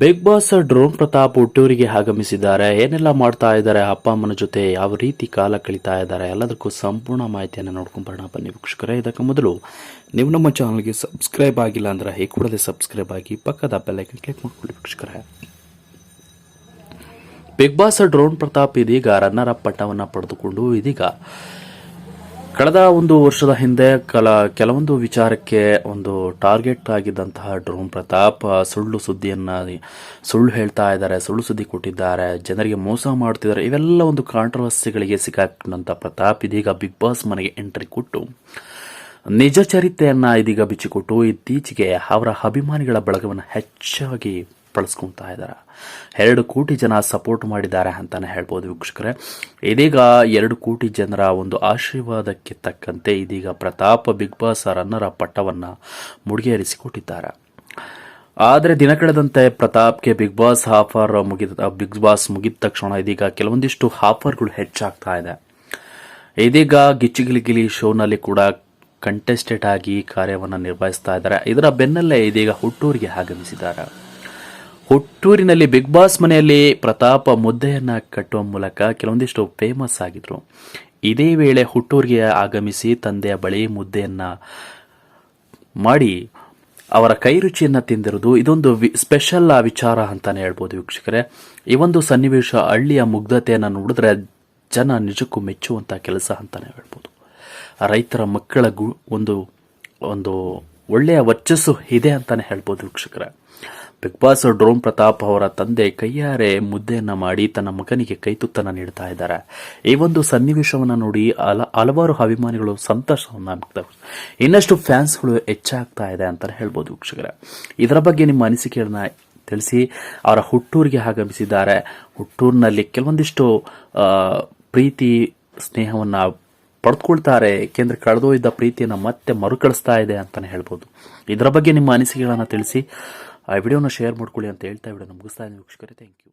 Big boss drone Pratap ಹುಟ್ಟೂರಿಗೆ ಆಗಮಿಸಿದ್ದಾರೆ. ಏನೆಲ್ಲ ಮಾಡ್ತಾ ಇದ್ದಾರೆ? ಅಪ್ಪ, ಅಮ್ಮನ ಜೊತೆ ಯಾವ ರೀತಿ ಕಾಲ ಕಳೀತಾ ಇದ್ದಾರೆ? ಎಲ್ಲದಕ್ಕೂ ಸಂಪೂರ್ಣ ಮಾಹಿತಿಯನ್ನು ನೋಡ್ಕೊಂಡು ಬರೋಣ. ಬನ್ನಿ ವೀಕ್ಷಕರೇ, ಇದಕ್ಕೆ ಮೊದಲು ನೀವು ನಮ್ಮ ಚಾನಲ್ಗೆ ಸಬ್ಸ್ಕ್ರೈಬ್ ಆಗಿಲ್ಲ ಅಂದ್ರೆ ಈ ಕೂಡಲೇ ಸಬ್ಸ್ಕ್ರೈಬ್ ಆಗಿ ಪಕ್ಕದ ಬೆಲ್ಲೈಕನ್ ಕ್ಲಿಕ್ ಮಾಡ್ಕೊಳ್ಳಿ ವೀಕ್ಷಕರೇ. ಬಿಗ್ ಬಾಸ್ ಡ್ರೋನ್ ಪ್ರತಾಪ್ ಇದೀಗ ರನ್ನರ್ ಅಪ್ ಪಟ್ಟವನ್ನು ಪಡೆದುಕೊಂಡು ಇದೀಗ ಕಳೆದ ಒಂದು ವರ್ಷದ ಹಿಂದೆ ಕಲ, ಕೆಲವೊಂದು ವಿಚಾರಕ್ಕೆ ಒಂದು ಟಾರ್ಗೆಟ್ ಆಗಿದ್ದಂತಹ ಡ್ರೋನ್ ಪ್ರತಾಪ್ ಸುಳ್ಳು ಸುದ್ದಿಯನ್ನು ಸುಳ್ಳು ಹೇಳ್ತಾ ಇದ್ದಾರೆ, ಸುಳ್ಳು ಸುದ್ದಿ ಕೊಟ್ಟಿದ್ದಾರೆ, ಜನರಿಗೆ ಮೋಸ ಮಾಡ್ತಿದ್ದಾರೆ, ಇವೆಲ್ಲ ಒಂದು ಕಾಂಟ್ರವರ್ಸಿಗಳಿಗೆ ಸಿಕ್ಕಾಕೊಂಡಂಥ ಪ್ರತಾಪ್ ಇದೀಗ ಬಿಗ್ ಬಾಸ್ ಮನೆಗೆ ಎಂಟ್ರಿ ಕೊಟ್ಟು, ನಿಜ ಚರಿತ್ರೆಯನ್ನು ಇದೀಗ ಬಿಚ್ಚಿಕೊಟ್ಟು, ಇತ್ತೀಚೆಗೆ ಅವರ ಅಭಿಮಾನಿಗಳ ಬಳಗವನ್ನು ಹೆಚ್ಚಾಗಿ ಬಳಸ್ಕೊಂತಾ ಇದ್ದಾರೆ ಎರಡು ಕೋಟಿ ಜನ ಸಪೋರ್ಟ್ ಮಾಡಿದ್ದಾರೆ ಅಂತಾನೆ ಹೇಳ್ಬೋದು ವೀಕ್ಷಕರೇ. ಇದೀಗ ಎರಡು ಕೋಟಿ ಜನರ ಒಂದು ಆಶೀರ್ವಾದಕ್ಕೆ ತಕ್ಕಂತೆ ಇದೀಗ ಪ್ರತಾಪ್ ಬಿಗ್ ಬಾಸ್ ರನ್ನರ ಪಟ್ಟವನ್ನು ಮುಡಿಗೇರಿಸಿಕೊಟ್ಟಿದ್ದಾರೆ. ಆದರೆ ದಿನ ಕಳೆದಂತೆ ಪ್ರತಾಪ್ಗೆ ಬಿಗ್ ಬಾಸ್ ಆಫರ್ ಮುಗಿದ, ಬಿಗ್ ಬಾಸ್ ಮುಗಿದ ತಕ್ಷಣ ಇದೀಗ ಕೆಲವೊಂದಿಷ್ಟು ಆಫರ್ಗಳು ಹೆಚ್ಚಾಗ್ತಾ ಇದೆ. ಇದೀಗ ಗಿಚ್ಚಿಗಿಲಿಗಿಲಿ ಶೋನಲ್ಲಿ ಕೂಡ ಕಂಟೆಸ್ಟೆಡ್ ಆಗಿ ಕಾರ್ಯವನ್ನು ನಿರ್ವಹಿಸ್ತಾ ಇದ್ದಾರೆ. ಇದರ ಬೆನ್ನಲ್ಲೇ ಇದೀಗ ಹುಟ್ಟೂರಿಗೆ ಆಗಮಿಸಿದ್ದಾರೆ. ಹುಟ್ಟೂರಿನಲ್ಲಿ ಬಿಗ್ ಬಾಸ್ ಮನೆಯಲ್ಲಿ ಪ್ರತಾಪ ಮುದ್ದೆಯನ್ನ ಕಟ್ಟುವ ಮೂಲಕ ಕೆಲವೊಂದಿಷ್ಟು ಫೇಮಸ್ ಆಗಿದ್ರು. ಇದೇ ವೇಳೆ ಹುಟ್ಟೂರಿಗೆ ಆಗಮಿಸಿ ತಂದೆಯ ಬಳಿ ಮುದ್ದೆಯನ್ನ ಮಾಡಿ ಅವರ ಕೈ ರುಚಿಯನ್ನ ತಿಂದಿರುವುದು ಇದೊಂದು ವಿ- ಸ್ಪೆಷಲ್ ವಿಚಾರ ಅಂತಾನೆ ಹೇಳ್ಬೋದು ವೀಕ್ಷಕರೇ. ಈ ಒಂದು ಸನ್ನಿವೇಶ ಹಳ್ಳಿಯ ಮುಗ್ಧತೆಯನ್ನು ನೋಡಿದ್ರೆ ಜನ ನಿಜಕ್ಕೂ ಮೆಚ್ಚುವಂಥ ಕೆಲಸ ಅಂತಾನೆ ಹೇಳ್ಬೋದು. ರೈತರ ಮಕ್ಕಳ ಗು, ಒಂದು ಒಂದು ಒಳ್ಳೆಯ ವರ್ಚಸ್ಸು ಇದೆ ಅಂತಾನೆ ಹೇಳ್ಬೋದು ವೀಕ್ಷಕರ. ಬಿಗ್ ಬಾಸ್ ಡ್ರೋನ್ ಪ್ರತಾಪ್ ಅವರ ತಂದೆ ಕೈಯಾರೆ ಮುದ್ದೆಯನ್ನು ಮಾಡಿ ತನ್ನ ಮಗನಿಗೆ ಕೈತುತ್ತನ್ನ ನೀಡ್ತಾ ಇದ್ದಾರೆ. ಈ ಒಂದು ಸನ್ನಿವೇಶವನ್ನು ನೋಡಿ ಅಲ, ಹಲವಾರು ಅಭಿಮಾನಿಗಳು ಸಂತೋಷವನ್ನು. ಇನ್ನಷ್ಟು ಫ್ಯಾನ್ಸ್ಗಳು ಹೆಚ್ಚಾಗ್ತಾ ಇದೆ ಅಂತಲೇ ಹೇಳ್ಬೋದು ವೀಕ್ಷಕರ. ಇದರ ಬಗ್ಗೆ ನಿಮ್ಮ ಅನಿಸಿಕೆಗಳನ್ನ ತಿಳಿಸಿ, ಅವರ ಹುಟ್ಟೂರಿಗೆ ಆಗಮಿಸಿದ್ದಾರೆ. ಹುಟ್ಟೂರಿನಲ್ಲಿ ಕೆಲವೊಂದಿಷ್ಟು ಪ್ರೀತಿ, ಸ್ನೇಹವನ್ನ ಪಡೆದುಕೊಳ್ತಾರೆ. ಏಕೆಂದರೆ ಕಳೆದೋಯ್ದ ಪ್ರೀತಿಯನ್ನು ಮತ್ತೆ ಮರುಕಳಿಸ್ತಾ ಇದೆ ಅಂತಲೇ ಹೇಳ್ಬೋದು. ಇದರ ಬಗ್ಗೆ ನಿಮ್ಮ ಅನಿಸಿಕೆಗಳನ್ನು ತಿಳಿಸಿ, ಆ ವಿಡಿಯೋನ ಶೇರ್ ಮಾಡ್ಕೊಳ್ಳಿ ಅಂತ ಹೇಳ್ತಾ ವಿಡಿಯೋನ ಮುಗಿಸ್ತಾ ಇದ್ದೀನಿ. ವೀಕ್ಷಕರೇ ಥ್ಯಾಂಕ್ ಯು